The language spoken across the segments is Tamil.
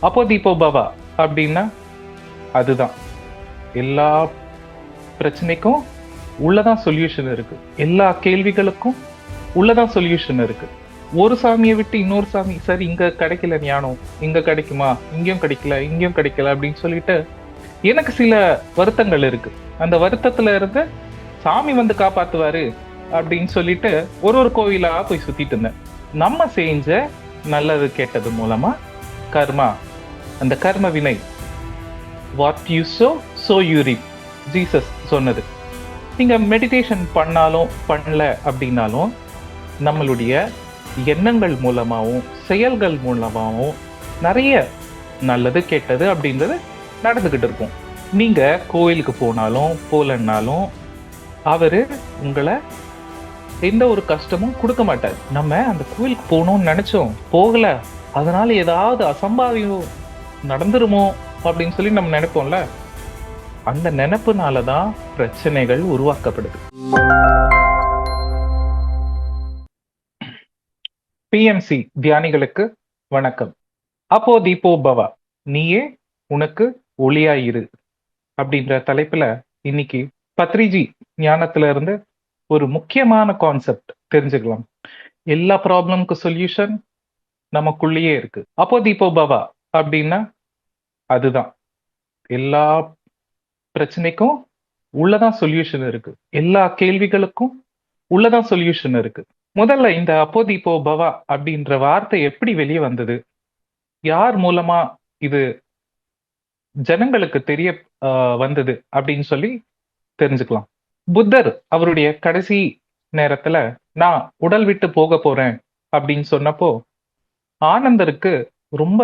அப்போ தீபோ பவா அப்படின்னா அதுதான். எல்லா பிரச்சனைக்கும் உள்ளதான் சொல்யூஷன் இருக்கு. எல்லா கேள்விகளுக்கும் உள்ளதான் சொல்யூஷன் இருக்கு. ஒரு சாமியை விட்டு இன்னொரு சாமி சரி இங்க கிடைக்கல ஞானம். இங்க கிடைக்குமா? இங்கேயும் கிடைக்கல இங்கேயும் கிடைக்கல அப்படின்னு சொல்லிட்டு எனக்கு சில வருத்தங்கள் இருக்கு. அந்த வருத்தத்துல இருந்து சாமி வந்து காப்பாத்துவாரு அப்படின்னு சொல்லிட்டு ஒரு ஒரு கோவிலா போய் சுத்திட்டு இருந்தேன். நம்ம செஞ்ச நல்லது கேட்டது மூலமா கர்மா அந்த கர்ம வினை what you sow so you reap Jesus சொன்னது. நீங்கள் மெடிடேஷன் பண்ணாலும் பண்ணல அப்படின்னாலும் நம்மளுடைய எண்ணங்கள் மூலமாகவும் செயல்கள் மூலமாகவும் நிறைய நல்லது கெட்டது அப்படின்றது நடந்துக்கிட்டு இருக்கும். நீங்கள் கோயிலுக்கு போனாலும் போகலன்னாலும் அவர் உங்களை எந்த ஒரு கஷ்டமும் கொடுக்க மாட்டார். நம்ம அந்த கோயிலுக்கு போகணும்னு நினச்சோம் போகலை. அதனால் ஏதாவது அசம்பாவியம் நடந்துருமோ அப்படின்னு சொல்லி நம்ம நினைப்போம்ல? அந்த நினைப்புனால தான் பிரச்சனைகள் உருவாக்கப்படுது. பிஎம்சி தியானிகளுக்கு வணக்கம். அப்போ தீபோ பவா நீயே உனக்கு ஒளியாயிரு அப்படின்ற தலைப்புல இன்னைக்கு பத்ரிஜி ஞானத்துல இருந்து ஒரு முக்கியமான கான்செப்ட் தெரிஞ்சுக்கலாம். எல்லா ப்ராப்ளம்க்கு சொல்யூஷன் நமக்குள்ளேயே இருக்கு. அப்போ தீபோ பவா அப்படின்னா அதுதான். எல்லா பிரச்சனைக்கும் உள்ளதான் சொல்யூஷன் இருக்கு. எல்லா கேள்விகளுக்கும் உள்ளதான் சொல்யூஷன் இருக்கு. முதல்ல இந்த அப்போதி தீபோ பவா அப்படின்ற வார்த்தை எப்படி வெளியே வந்தது? யார் மூலமா இது ஜனங்களுக்கு தெரிய வந்தது அப்படின்னு சொல்லி தெரிஞ்சுக்கலாம். புத்தர் அவருடைய கடைசி நேரத்துல நான் உடல் விட்டு போக போறேன் அப்படின்னு சொன்னப்போ ஆனந்தருக்கு ரொம்ப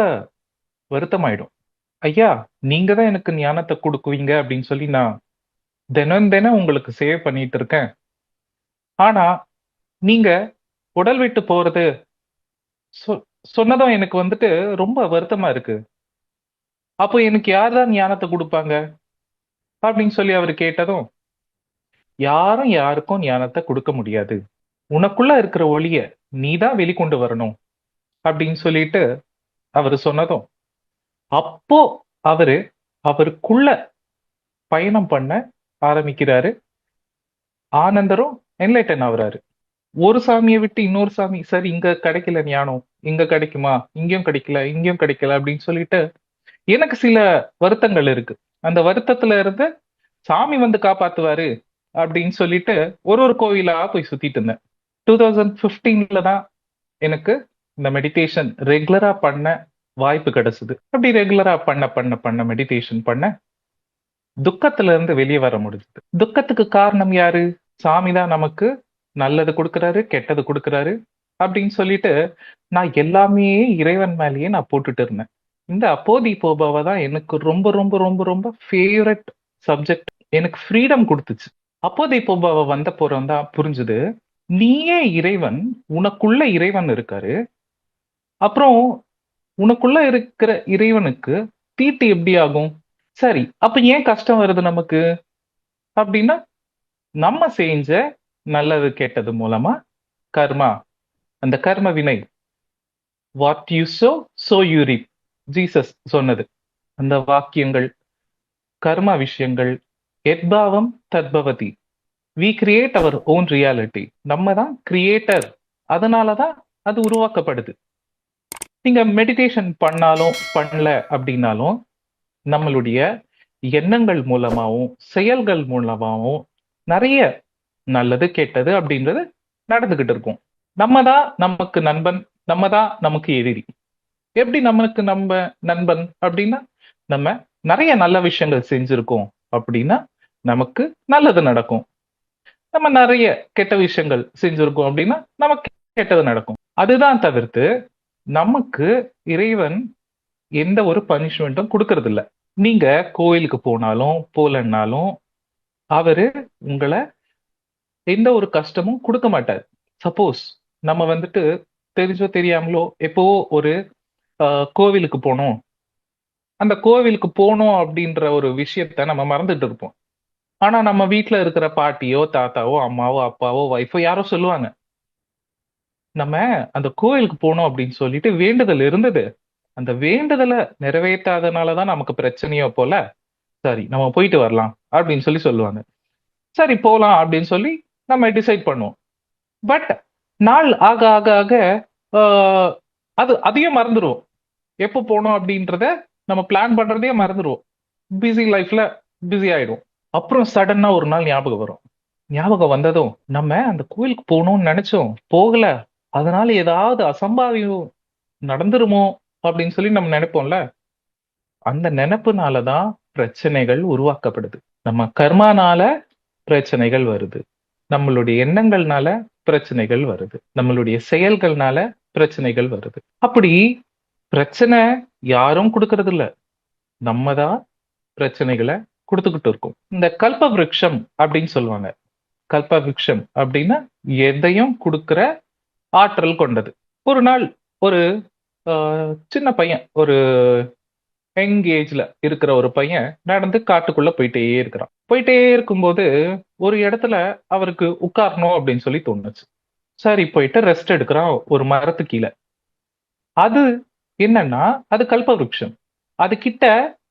வருத்தமாயிடும். ஐயா நீங்க தான் எனக்கு ஞானத்தை கொடுக்குவீங்க அப்படின்னு சொல்லி நான் தினம் தினம் உங்களுக்கு சேவ் பண்ணிட்டு இருக்கேன். ஆனா நீங்க உடல் விட்டு போறது சொ- சொன்னதும் எனக்கு வந்துட்டு ரொம்ப வருத்தமா இருக்கு. அப்போ எனக்கு யார் தான் ஞானத்தை கொடுப்பாங்க? அப்படின்னு சொல்லி அவர் கேட்டதும் யாரும் யாருக்கும் ஞானத்தை கொடுக்க முடியாது. உனக்குள்ள இருக்கிற ஒளிய நீ தான் வெளிக்கொண்டு வரணும் அப்படின்னு சொல்லிட்டு அவர் சொன்னதும் அப்போ அவரு அவருக்குள்ள பயணம் பண்ண ஆரம்பிக்கிறாரு. ஆனந்தரும் என்லைட்டன் ஆகுறாரு. ஒரு சாமியை விட்டு இன்னொரு சாமி சரி இங்க கிடைக்கல ஞானம். இங்க கிடைக்குமா? இங்கேயும் கிடைக்கல இங்கேயும் கிடைக்கல அப்படின்னு சொல்லிட்டு எனக்கு சில வருத்தங்கள் இருக்கு. அந்த வருத்தத்துல இருந்து சாமி வந்து காப்பாத்துவாரு அப்படின்னு சொல்லிட்டு ஒரு ஒரு கோவிலா போய் சுத்திட்டு இருந்தேன். டூ தௌசண்ட் ஃபிஃப்டீன்ல தான் எனக்கு இந்த மெடிடேஷன் ரெகுலரா பண்ண வாய்ப்பு கிடைச்சது. அப்படி ரெகுலரா பண்ண பண்ண பண்ண மெடிடேஷன் பண்ண துக்கத்துல இருந்து வெளியே வர முடிஞ்சது. துக்கத்துக்கு காரணம் யாரு? சாமி தான் நமக்கு நல்லது கொடுக்கறாரு கெட்டது கொடுக்கறாரு அப்படின்னு சொல்லிட்டு நான் எல்லாமே இறைவன் மேலேயே நான் போட்டுட்டு இருந்தேன். இந்த அப்போதி போபாவை தான் எனக்கு ரொம்ப ரொம்ப ரொம்ப ரொம்ப ஃபேவரட் சப்ஜெக்ட் எனக்கு ஃப்ரீடம் கொடுத்துச்சு. அப்போதை போபாவை வந்த போறோம் தான் புரிஞ்சுது. நீயே இறைவன் உனக்குள்ள இறைவன் இருக்காரு. அப்புறம் உனக்குள்ள இருக்கிற இறைவனுக்கு தீட்டு எப்படி ஆகும்? சரி அப்ப ஏன் கஷ்டம் வருது நமக்கு? அப்படின்னா நம்ம செஞ்ச நல்லது கேட்டது மூலமா கர்மா அந்த கர்ம வினை. What you sow so you reap Jesus சொன்னது. அந்த வாக்கியங்கள் கர்ம விஷயங்கள் எத்பாவம் தத்பவதி. We create our own reality நம்ம தான் கிரியேட்டர் அதனாலதான் அது உருவாக்கப்படுது. நீங்க மெடிடேஷன் பண்ணாலும் பண்ணல அப்படின்னாலும் நம்மளுடைய எண்ணங்கள் மூலமாவும் செயல்கள் மூலமாவும் நிறைய நல்லது கெட்டது அப்படின்றது நடந்துகிட்டு இருக்கும். நம்ம தான் நமக்கு நண்பன் நம்ம தான் நமக்கு எதிரி. எப்படி நமக்கு நம்ம நண்பன் அப்படின்னா நம்ம நிறைய நல்ல விஷயங்கள் செஞ்சிருக்கோம் அப்படின்னா நமக்கு நல்லது நடக்கும். நம்ம நிறைய கெட்ட விஷயங்கள் செஞ்சிருக்கோம் அப்படின்னா நமக்கு கெட்டது நடக்கும். அதுதான் தவிர்த்து நமக்கு இறைவன் எந்த ஒரு பனிஷ்மெண்ட்டும் கொடுக்கறது இல்ல நீங்க கோயிலுக்கு போனாலும் போலன்னாலும் அவரு உங்களை எந்த ஒரு கஷ்டமும் கொடுக்க மாட்டார். சப்போஸ் நம்ம வந்துட்டு தெரிஞ்சோ தெரியாமலோ எப்போ ஒரு கோவிலுக்கு போனோம். அந்த கோவிலுக்கு போனோம் அப்படின்ற ஒரு விஷயத்த நம்ம மறந்துட்டு இருப்போம். ஆனா நம்ம வீட்டுல இருக்கிற பாட்டியோ தாத்தாவோ அம்மாவோ அப்பாவோ ஒய்ஃபோ யாரோ சொல்லுவாங்க. நம்ம அந்த கோயிலுக்கு போனோம் அப்படின்னு சொல்லிட்டு வேண்டுதல் இருந்தது. அந்த வேண்டுதலை நிறைவேற்றாதனாலதான் நமக்கு பிரச்சனையோ போல சரி நம்ம போயிட்டு வரலாம் அப்படின்னு சொல்லி சொல்லுவாங்க. சரி போகலாம் அப்படின்னு சொல்லி நம்ம டிசைட் பண்ணுவோம். பட் நாள் ஆக ஆக ஆக அது அதையும் மறந்துடுவோம் எப்போ போகணும் அப்படின்றத நம்ம பிளான் பண்றதையே மறந்துடுவோம் பிஸி லைஃப்ல பிஸி ஆயிடும் அப்புறம் சடனா ஒரு நாள் ஞாபகம் வரும். ஞாபகம் வந்ததும் நம்ம அந்த கோயிலுக்கு போகணும்னு நினைச்சோம். போகல. அதனால ஏதாவது அசம்பாவியம் நடந்துருமோ அப்படின்னு சொல்லி நம்ம நினைப்போம்ல? அந்த நினைப்புனாலதான் பிரச்சனைகள் உருவாக்கப்படுது. நம்ம கர்மானால பிரச்சனைகள் வருது. நம்மளுடைய எண்ணங்கள்னால பிரச்சனைகள் வருது. நம்மளுடைய செயல்கள்னால பிரச்சனைகள் வருது. அப்படி பிரச்சனை யாரும் கொடுக்கறது இல்ல நம்ம தான் பிரச்சனைகளை கொடுத்துக்கிட்டு இருக்கோம். இந்த கல்ப அப்படின்னு சொல்லுவாங்க. கல்ப அப்படின்னா எதையும் கொடுக்கிற ஆற்றல் கொண்டது. ஒரு நாள் ஒரு ஆஹ், சின்ன பையன் ஒரு யங் ஏஜ்ல இருக்கிற ஒரு பையன் நடந்து காட்டுக்குள்ள போயிட்டே இருக்கிறான். போயிட்டே இருக்கும்போது ஒரு இடத்துல அவருக்கு உட்காரணும் அப்படின்னு சொல்லி தோணுச்சு. சரி போயிட்டு ரெஸ்ட் எடுக்கிறான் ஒரு மரத்து கீழே. அது என்னன்னா அது கல்பவருஷம். அது கிட்ட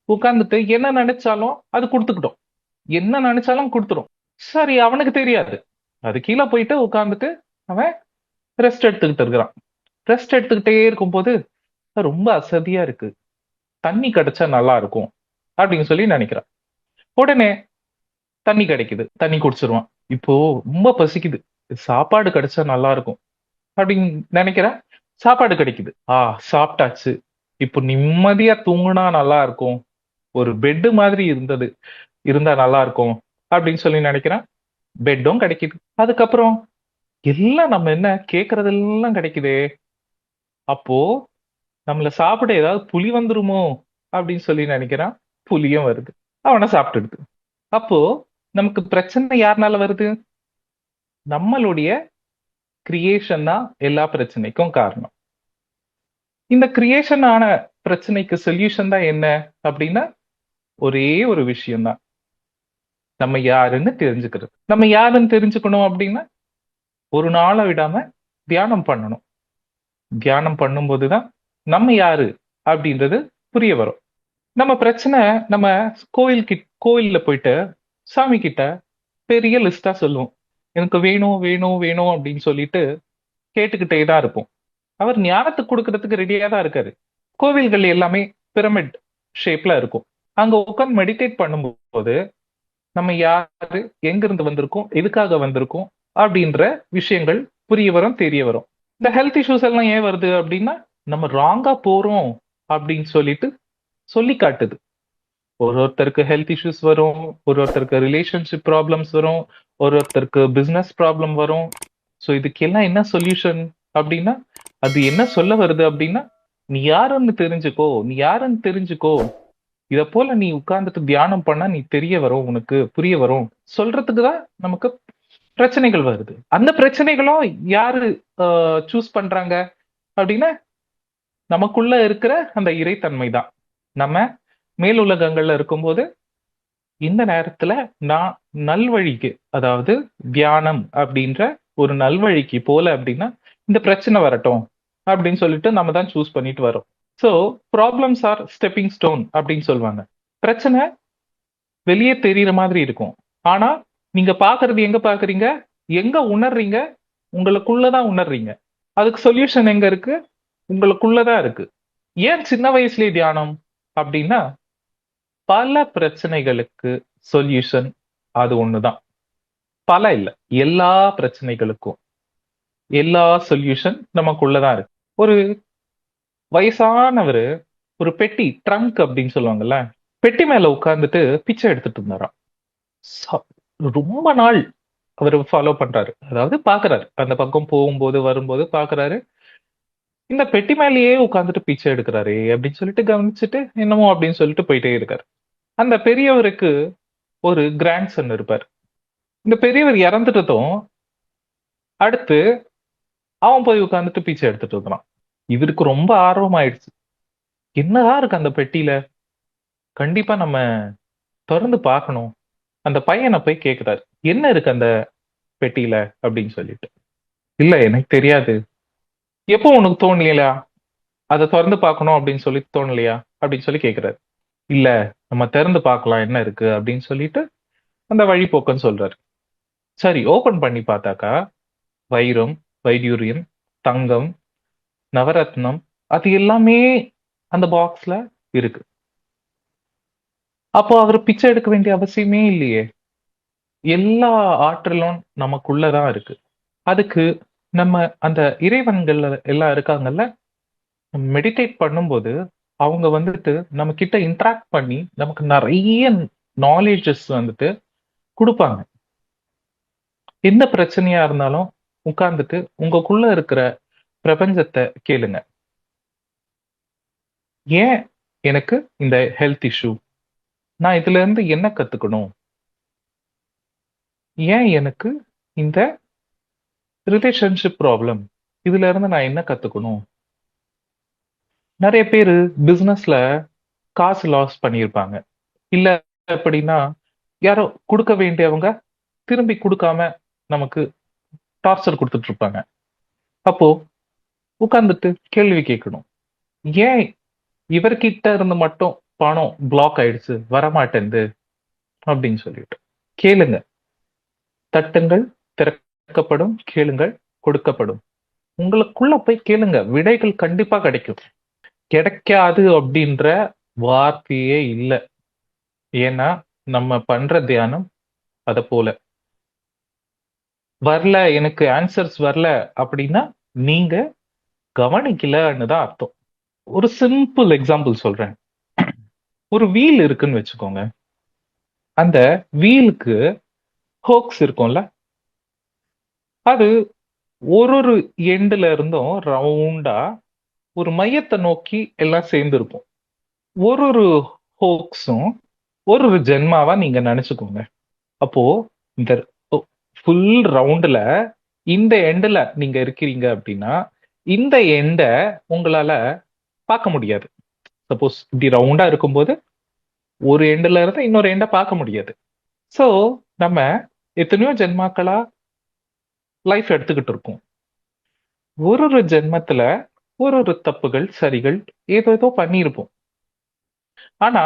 உட்கார்ந்துட்டு என்ன நினைச்சாலும் அது கொடுத்துக்கிட்டோம் என்ன நினைச்சாலும் கொடுத்துரும். சரி அவனுக்கு தெரியாது. அது கீழே போயிட்டு உட்கார்ந்துட்டு அவன் ரெஸ்ட் எடுத்துக்கிட்டு இருக்கிறான். ரெஸ்ட் எடுத்துக்கிட்டே இருக்கும்போது ரொம்ப அசதியா இருக்கு. தண்ணி கிடைச்சா நல்லா இருக்கும். அப்படின்னு சொல்லி நினைக்கிறான். உடனே தண்ணி கிடைக்குது. தண்ணி குடிச்சிருவான். இப்போ ரொம்ப பசிக்குது. சாப்பாடு கிடைச்சா நல்லா இருக்கும். அப்படின்னு நினைக்கிற. சாப்பாடு கிடைக்குது. ஆ சாப்பிட்டாச்சு. இப்போ நிம்மதியா தூங்குனா நல்லா இருக்கும். ஒரு பெட்டு மாதிரி இருந்தது. இருந்தா நல்லா இருக்கும். அப்படின்னு சொல்லி நினைக்கிறேன். பெட்டும் கிடைக்குது. அதுக்கப்புறம் எல்லாம் நம்ம என்ன கேக்குறதெல்லாம் கிடைக்குதே? அப்போ நம்மள சாப்பிட ஏதாவது புலி வந்துருமோ? அப்படின்னு சொல்லி நினைக்கிறான். புலியும் வருது. அவனை சாப்பிட்டுடுது. அப்போ நமக்கு பிரச்சனை யாருனால வருது? நம்மளுடைய கிரியேஷன் தான் எல்லா பிரச்சனைக்கும் காரணம். இந்த கிரியேஷன் ஆன பிரச்சனைக்கு சொல்யூஷன் தான் என்ன? அப்படின்னா ஒரே ஒரு விஷயம்தான். நம்ம யாருன்னு தெரிஞ்சுக்கிறது. நம்ம யாருன்னு தெரிஞ்சுக்கணும் அப்படின்னா ஒரு நாளை விடாம தியானம் பண்ணணும். தியானம் பண்ணும்போதுதான் நம்ம யாரு அப்படின்றது புரிய வரும். நம்ம பிரச்சனை நம்ம கோயில் கிட் கோயில்ல போயிட்டு சாமி கிட்ட பெரிய லிஸ்டா சொல்லுவோம். எனக்கு வேணும் வேணும் வேணும் அப்படின்னு சொல்லிட்டு கேட்டுக்கிட்டே தான் இருப்போம். அவர் ஞானத்துக்கு கொடுக்கறதுக்கு ரெடியாக தான் இருக்காரு. கோவில்கள் எல்லாமே பிரமிட் ஷேப்ல இருக்கும். அங்க உட்காந்து மெடிடேட் பண்ணும்போது நம்ம யாரு? எங்க இருந்து வந்திருக்கோம்? எதுக்காக வந்திருக்கோம்? அப்படின்ற விஷயங்கள் புரிய வரும் தெரிய வரும். இந்த ஹெல்த் இஷ்யூஸ் எல்லாம் ஏன் வருது அப்படின்னா நம்ம ராங்கா போறோம் அப்படின்னு சொல்லிட்டு சொல்லி காட்டுது. ஒரு ஒருத்தருக்கு ஹெல்த் இஷ்யூஸ் வரும் ஒரு ஒருத்தருக்கு ரிலேஷன்ஷிப் ப்ராப்ளம்ஸ் வரும் ஒரு ஒருத்தருக்கு பிசினஸ் ப்ராப்ளம் வரும். ஸோ இதுக்கெல்லாம் என்ன சொல்யூஷன் அப்படின்னா அது என்ன சொல்ல வருது அப்படின்னா நீ யாருன்னு தெரிஞ்சுக்கோ நீ யாருன்னு தெரிஞ்சுக்கோ. இதை போல நீ உட்கார்ந்துட்டு தியானம் பண்ணா நீ தெரிய வரும் உனக்கு புரிய வரும். சொல்றதுக்கு தான் நமக்கு பிரச்சனைகள் வருது. அந்த பிரச்சனைகளும் யாரு சூஸ் பண்றாங்க அப்படின்னா நமக்குள்ள இருக்கிற அந்த இறைத்தன்மை தான். நம்ம மேலுலகங்கள்ல இருக்கும்போது இந்த நேரத்துல நான் நல்வழிக்கு அதாவது தியானம் அப்படின்ற ஒரு நல்வழிக்கு போல அப்படின்னா இந்த பிரச்சனை வரட்டும் அப்படின்னு சொல்லிட்டு நம்ம தான் சூஸ் பண்ணிட்டு வரோம். So problems are stepping stone அப்படின்னு சொல்லுவாங்க. பிரச்சனை வெளியே தெரியுற மாதிரி இருக்கும். ஆனா நீங்க பாக்குறது எங்க பாக்குறீங்க? எங்க உணர்றீங்க? உங்களுக்குள்ளதான் உணர்றீங்க. அதுக்கு சொல்யூஷன் எங்க இருக்கு? உங்களுக்குள்ளதான் இருக்கு. ஏன் சின்ன வயசுலயே தியானம்? அப்படின்னா பல பிரச்சனைகளுக்கு சொல்யூஷன் அது ஒண்ணுதான். பல இல்ல. எல்லா பிரச்சனைகளுக்கும். எல்லா சொல்யூஷன் நமக்குள்ளதான் இருக்கு. ஒரு வயசானவர் ஒரு பெட்டி ட்ரங்க் அப்படின்னு சொல்லுவாங்கல்ல பெட்டி மேல உட்கார்ந்துட்டு பிச்சை எடுத்துட்டு இருந்தாராம். ரொம்ப நாள் அவர் ஃபாலோ பண்றாரு. அதாவது பாக்குறாரு. அந்த பக்கம் போகும்போது வரும்போது பாக்குறாரு. இந்த பெட்டி மேலேயே உட்கார்ந்துட்டு பிச்சை எடுக்கிறாரே அப்படின்னு சொல்லிட்டு கவனிச்சுட்டு என்னமோ அப்படின்னு சொல்லிட்டு போயிட்டே இருக்காரு. அந்த பெரியவருக்கு ஒரு கிராண்ட் சன் இருப்பார். இந்த பெரியவர் இறந்துட்டதும் அடுத்து அவன் போய் உட்கார்ந்துட்டு பிச்சை எடுத்துட்டு இருக்கிறான் இவருக்கு ரொம்ப ஆர்வம் ஆயிடுச்சு என்னதான் இருக்கு அந்த பெட்டியில? கண்டிப்பா நம்ம திறந்து பார்க்கணும். அந்த பையனை போய் கேக்குறாரு. என்ன இருக்கு அந்த பெட்டியில? அப்படின்னு சொல்லிட்டு. இல்ல எனக்கு தெரியாது. எப்போ உனக்கு தோணலையா? அதை திறந்து பார்க்கணும் அப்படின்னு சொல்லி தோணலையா? அப்படின்னு சொல்லி கேட்கிறாரு இல்ல நம்ம திறந்து பார்க்கலாம் என்ன இருக்கு? அப்படின்னு சொல்லிட்டு அந்த வழிபோக்கன்னு சொல்றாரு. சரி ஓபன் பண்ணி பார்த்தாக்கா வைரம் வைடூரியம் தங்கம் நவரத்னம் அது எல்லாமே அந்த பாக்ஸ்ல இருக்கு. அப்போ அவர் பிச்சை எடுக்க வேண்டிய அவசியமே இல்லையே. எல்லா ஆற்றலும் நமக்குள்ளதான் இருக்கு. அதுக்கு நம்ம அந்த இறைவன்கள் எல்லாம் இருக்காங்கல்ல மெடிடேட் பண்ணும்போது அவங்க வந்துட்டு நம்ம கிட்ட இன்ட்ராக்ட் பண்ணி நமக்கு நிறைய நாலேஜஸ் வந்துட்டு கொடுப்பாங்க. எந்த பிரச்சனையா இருந்தாலும் உட்கார்ந்துட்டு உங்களுக்குள்ள இருக்கிற பிரபஞ்சத்தை கேளுங்க. ஏன் எனக்கு இந்த ஹெல்த் இஷ்யூ நான் இதுல இருந்து என்ன கத்துக்கணும்? ஏன் எனக்கு இந்த ரிலேஷன்ஷிப் ப்ராப்ளம் இதுல இருந்து நான் என்ன கத்துக்கணும்? நிறைய பேர் பிசினஸ்ல காசு லாஸ் பண்ணியிருப்பாங்க. இல்ல அப்படின்னா யாரோ கொடுக்க வேண்டியவங்க திரும்பி கொடுக்காம நமக்கு டார்ச்சர் கொடுத்துட்டு இருப்பாங்க. அப்போ உட்கார்ந்துட்டு கேள்வி கேட்கணும். ஏன் இவர்கிட்ட இருந்து மட்டும் பணம் பிளாக் ஆயிடுச்சு வரமாட்டேங்குது அப்படின்னு சொல்லிட்டு. கேளுங்க. தட்டுங்கள் திறக்கப்படும் கேளுங்கள் கொடுக்கப்படும். உங்களுக்குள்ள போய் கேளுங்க. விடைகள் கண்டிப்பா கிடைக்கும். கிடைக்காது அப்படின்ற வார்த்தையே இல்லை. ஏன்னா நம்ம பண்ற தியானம் அத போல. வரல எனக்கு ஆன்சர்ஸ் வரல அப்படின்னா நீங்க கவனிக்கலன்னு தான் அர்த்தம். ஒரு சிம்பிள் எக்ஸாம்பிள் சொல்றேன். ஒரு வீல் இருக்குன்னு வச்சுக்கோங்க. அந்த வீலுக்கு ஹோக்ஸ் இருக்கும்ல? அது ஒரு ஒரு எண்டுல இருந்தும் ரவுண்டா ஒரு மையத்தை நோக்கி எல்லாம் சேர்ந்து இருக்கும் ஒரு ஒரு ஹோக்ஸும் ஒரு ஒரு ஜென்மாவா நீங்க நினைச்சுக்கோங்க. அப்போ இந்த ஃபுல் ரவுண்டுல இந்த எண்டுல நீங்க இருக்கிறீங்க அப்படின்னா இந்த எண்டை உங்களால பார்க்க முடியாது. சப்போஸ் இப்படி ரவுண்டா இருக்கும்போது ஒரு எண்டுல இருந்து இன்னொரு எண்டை பார்க்க முடியாது. ஸோ நம்ம எத்தனையோ ஜென்மாக்களா லைஃப் எடுத்துக்கிட்டு இருக்கோம். ஒரு ஒரு ஜென்மத்துல ஒரு ஒரு தப்புகள் சரிகள் ஏதோ ஏதோ பண்ணியிருப்போம். ஆனா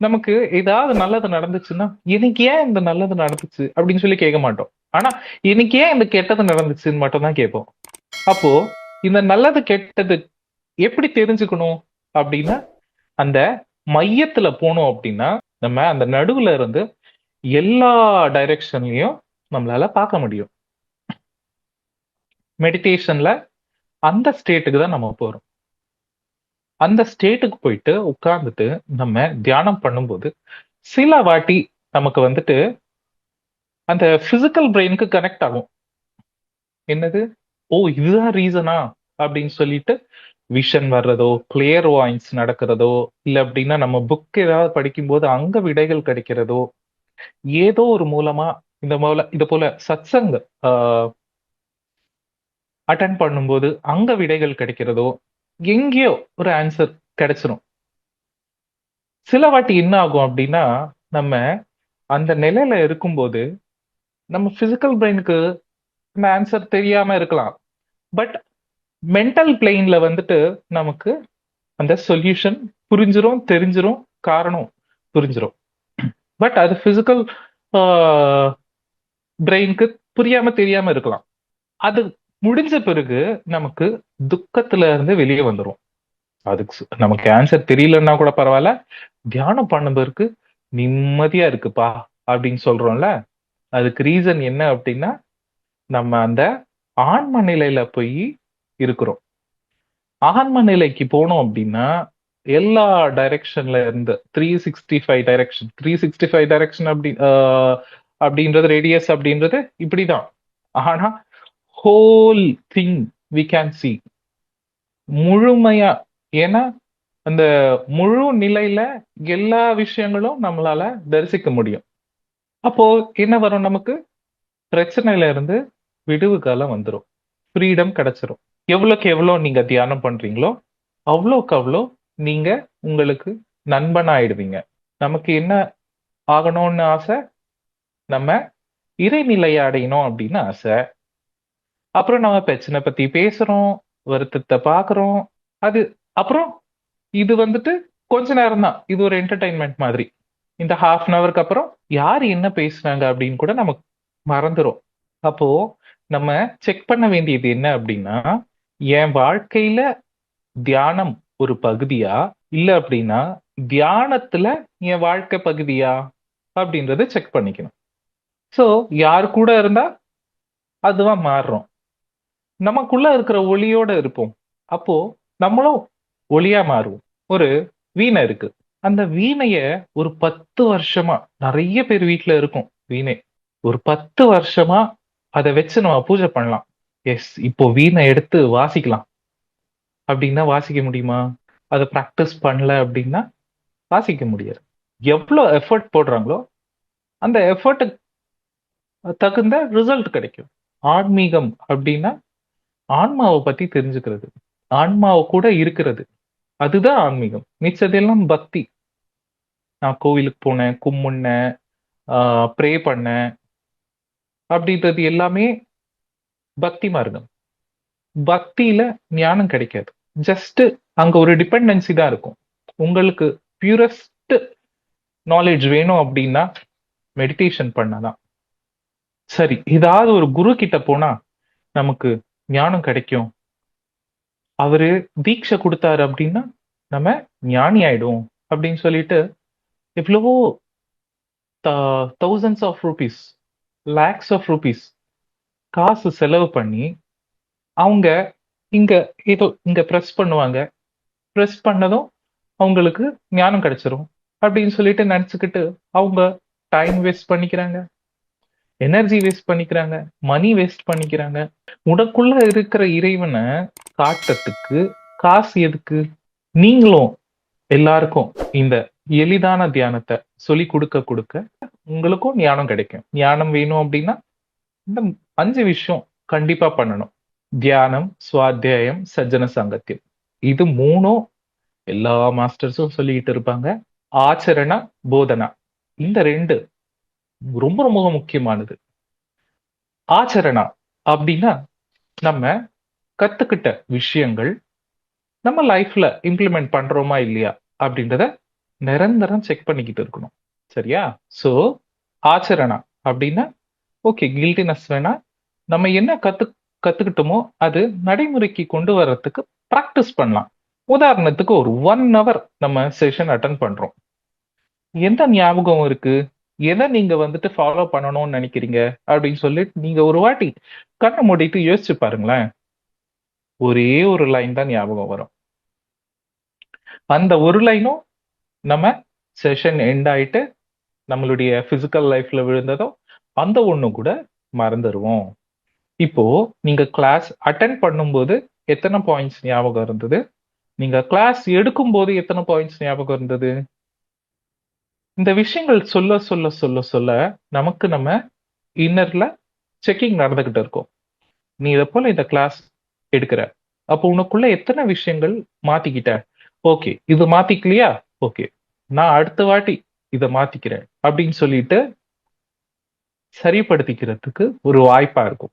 நமக்கு ஏதாவது நல்லது நடந்துச்சுன்னா எனக்கு ஏன் இந்த நல்லது நடந்துச்சு அப்படின்னு சொல்லி கேட்க மாட்டோம். ஆனா எனக்கு ஏன் இந்த கெட்டது நடந்துச்சுன்னு மட்டும் தான் கேட்போம். அப்போ இந்த நல்லது கெட்டது எப்படி தெரிஞ்சுக்கணும் அப்படின்னா அந்த மையத்துல போனோம் அப்படின்னா நம்ம அந்த நடுவுல இருந்து எல்லா டைரக்ஷன்லயும் நம்மளால பார்க்க முடியும். மெடிடேஷன்ல அந்த ஸ்டேட்டுக்கு தான் நம்ம போறோம். அந்த ஸ்டேட்டுக்கு போயிட்டு உட்கார்ந்துட்டு நம்ம தியானம் பண்ணும்போது சில வாட்டி நமக்கு வந்துட்டு அந்த பிசிக்கல் பிரெயினுக்கு கனெக்ட் ஆகும். என்னது? ஓ இதுதான் ரீசனா அப்படின்னு சொல்லிட்டு விஷன் வர்றதோ கிளியர் வாயின்ஸ் நடக்கிறதோ இல்ல அப்படின்னா நம்ம புக் ஏதாவது படிக்கும்போது அங்க விடைகள் கிடைக்கிறதோ ஏதோ ஒரு மூலமா இந்த போல இது போல சத்சங் அட்டன் பண்ணும்போது அங்க விடைகள் கிடைக்கிறதோ எங்கேயோ ஒரு ஆன்சர் கிடைச்சிரும். சில வாட்டி என்ன ஆகும் அப்படின்னா நம்ம அந்த நிலையில இருக்கும்போது நம்ம பிசிக்கல் பிரெயினுக்கு அந்த ஆன்சர் தெரியாம இருக்கலாம். பட் மென்டல் பிளெயின்ல வந்துட்டு நமக்கு அந்த சொல்யூஷன் புரிஞ்சிரும் தெரிஞ்சிரும் காரணம் புரிஞ்சிரும். பட் அது பிசிக்கல் பிரெயினுக்கு புரியாம தெரியாம இருக்கலாம். அது முடிஞ்ச பிறகு நமக்கு துக்கத்துல இருந்து வெளியே வந்துடும் அதுக்கு நமக்கு ஆன்சர் தெரியலன்னா கூட பரவாயில்ல. தியானம் பண்ணும்போருக்கு பிறகு நிம்மதியா இருக்குப்பா அப்படின்னு சொல்றோம்ல அதுக்கு ரீசன் என்ன அப்படின்னா நம்ம அந்த ஆன்ம நிலையில போய் இருக்கிறோம். ஆன்ம நிலைக்கு போனோம் அப்படின்னா எல்லா டைரக்ஷன்ல இருந்து three sixty five direction three sixty five direction அப்படி அப்படின்றது ரேடியஸ் அப்படின்றது இப்படிதான். ஆனா whole thing we can see முழுமையா ஏன்னா அந்த முழு நிலையில எல்லா விஷயங்களும் நம்மளால தரிசிக்க முடியும். அப்போ என்ன வரும் நமக்கு? பிரச்சனையில இருந்து விடுவு காலம் வந்துடும் ஃப்ரீடம் கிடைச்சிரும். எவ்வளோக்கு எவ்வளோ நீங்க தியானம் பண்றீங்களோ அவ்வளோக்கு அவ்வளோ நீங்க உங்களுக்கு நண்பனாயிடுவீங்க. நமக்கு என்ன ஆகணும்னு ஆசை? நம்ம இறைநிலையை அடையணும் அப்படின்னு ஆசை. அப்புறம் நம்ம பிரச்சனை பத்தி பேசுறோம் வருத்தத்தை பாக்குறோம் அது அப்புறம் இது வந்துட்டு கொஞ்ச நேரம் தான். இது ஒரு என்டர்டைன்மெண்ட் மாதிரி. இந்த ஹாஃப் அன் ஹவருக்கு அப்புறம் யார் என்ன பேசுனாங்க அப்படின்னு கூட நமக்கு மறந்துடும் அப்போ நம்ம செக் பண்ண வேண்டியது என்ன அப்படின்னா என் வாழ்க்கையில தியானம் ஒரு பகுதியா? இல்ல அப்படின்னா தியானத்துல என் வாழ்க்கை பகுதியா? அப்படின்றத செக் பண்ணிக்கணும். சோ யார் கூட இருந்தா அதுவா மாறுறோம். நமக்குள்ள இருக்கிற ஒளியோட இருப்போம். அப்போ நம்மளும் ஒளியா மாறுவோம். ஒரு வீணை இருக்கு. அந்த வீணைய ஒரு பத்து வருஷமா நிறைய பேர் வீட்டுல இருக்கும் வீணை. ஒரு பத்து வருஷமா அதை வச்சு நம்ம பூஜை பண்ணலாம். எஸ் இப்போ வீணை எடுத்து வாசிக்கலாம். அப்படின்னா வாசிக்க முடியுமா? அதை ப்ராக்டிஸ் பண்ணல அப்படின்னா வாசிக்க முடியாது. எவ்வளோ எஃபர்ட் போடுறாங்களோ அந்த எஃபர்ட்டு தகுந்த ரிசல்ட் கிடைக்கும். ஆன்மீகம் அப்படின்னா ஆன்மாவை பத்தி தெரிஞ்சுக்கிறது. ஆன்மாவை கூட இருக்கிறது. அதுதான் ஆன்மீகம். மிச்சதெல்லாம் பக்தி. நான் கோவிலுக்கு போனேன் கும்முன்னேன் ப்ரே பண்ணேன். அப்படின்றது எல்லாமே பக்தி மார்க்கம். பக்தியில ஞானம் கிடைக்காது. ஜஸ்ட் அங்க ஒரு டிபெண்டன்சி தான் இருக்கும். உங்களுக்கு பியூரஸ்ட் நாலேஜ் வேணும் அப்படின்னா மெடிடேஷன் பண்ணலாம். சரி ஏதாவது ஒரு குரு கிட்ட போனா நமக்கு ஞானம் கிடைக்கும். அவரு தீட்சை கொடுத்தாரு அப்படின்னா நம்ம ஞானி ஆயிடும் அப்படின்னு சொல்லிட்டு எவ்வளவோ thousands of rupees lakhs of rupees காசு செலவு பண்ணி அவங்க இங்க ஏதோ இங்க ப்ரெஸ் பண்ணுவாங்க. ப்ரெஸ் பண்ணதும் அவங்களுக்கு ஞானம் கிடைச்சிரும் அப்படின்னு சொல்லிட்டு நினச்சிக்கிட்டு அவங்க டைம் வேஸ்ட் பண்ணிக்கிறாங்க. எனர்ஜி வேஸ்ட் பண்ணிக்கிறாங்க. மணி வேஸ்ட் பண்ணிக்கிறாங்க. உனக்குள்ள இருக்கிற இறைவனை காட்டுறதுக்கு காசு எதுக்கு? நீங்களும் எல்லாருக்கும் இந்த எளிதான தியானத்தை சொல்லி கொடுக்க கொடுக்க உங்களுக்கும் ஞானம் கிடைக்கும். ஞானம் வேணும் அப்படின்னா இந்த அஞ்சு விஷயம் கண்டிப்பா பண்ணணும். தியானம் சுவாத்தியாயம் சஜ்ஜன சங்கத்தியம். இது மூணும் எல்லா மாஸ்டர்ஸும் சொல்லிக்கிட்டு இருப்பாங்க. ஆச்சரண போதனா. இந்த ரெண்டு ரொம்ப ரொம்ப முக்கியமானது. ஆச்சரணா அப்படின்னா நம்ம கத்துக்கிட்ட விஷயங்கள் நம்ம லைஃப்ல இம்ப்ளிமெண்ட் பண்றோமா இல்லையா அப்படின்றத நிரந்தரம் செக் பண்ணிக்கிட்டு இருக்கணும். சரியா? சோ ஆச்சரணா அப்படின்னா ஓகே கில்டினஸ் வேணா நம்ம என்ன கத்து கத்துக்கிட்டோமோ அது நடைமுறைக்கு கொண்டு வர்றதுக்கு ப்ராக்டிஸ் பண்ணலாம். உதாரணத்துக்கு ஒரு ஒன் ஹவர் நம்ம செஷன் அட்டன் பண்றோம். எந்த ஞாபகம் இருக்கு? எதை நீங்க வந்துட்டு ஃபாலோ பண்ணணும்னு நினைக்கிறீங்க? அப்படின்னு சொல்லிட்டு நீங்க ஒரு வாட்டி கண்ணை மூடிட்டு யோசிச்சு பாருங்களேன். ஒரே ஒரு லைன் தான் ஞாபகம் வரும். அந்த ஒரு லைனும் நம்ம செஷன் எண்ட் ஆயிட்டு நம்மளுடைய பிசிக்கல் லைஃப்ல விழுந்ததோ அந்த ஒண்ணு கூட மறந்துடுவோம் இப்போ நீங்க கிளாஸ் அட்டன் பண்ணும்போது எத்தனை பாயிண்ட்ஸ் ஞாபகம் இருந்தது? நீங்க கிளாஸ் எடுக்கும் போது எத்தனை பாயிண்ட்ஸ் ஞாபகம் இருந்தது? இந்த விஷயங்கள் சொல்ல சொல்ல சொல்ல சொல்ல நமக்கு நம்ம இன்னர்ல செக்கிங் நடந்துகிட்டு இருக்கோம். நீ இதை போல இந்த கிளாஸ் எடுக்கிற. அப்போ உனக்குள்ள எத்தனை விஷயங்கள் மாத்திக்கிட்ட? ஓகே இது மாத்திக்கலையா? ஓகே நான் அடுத்த வாட்டி இதை மாத்திக்கிறேன் அப்படின்னு சொல்லிட்டு சரிப்படுத்திக்கிறதுக்கு ஒரு வாய்ப்பா இருக்கும்.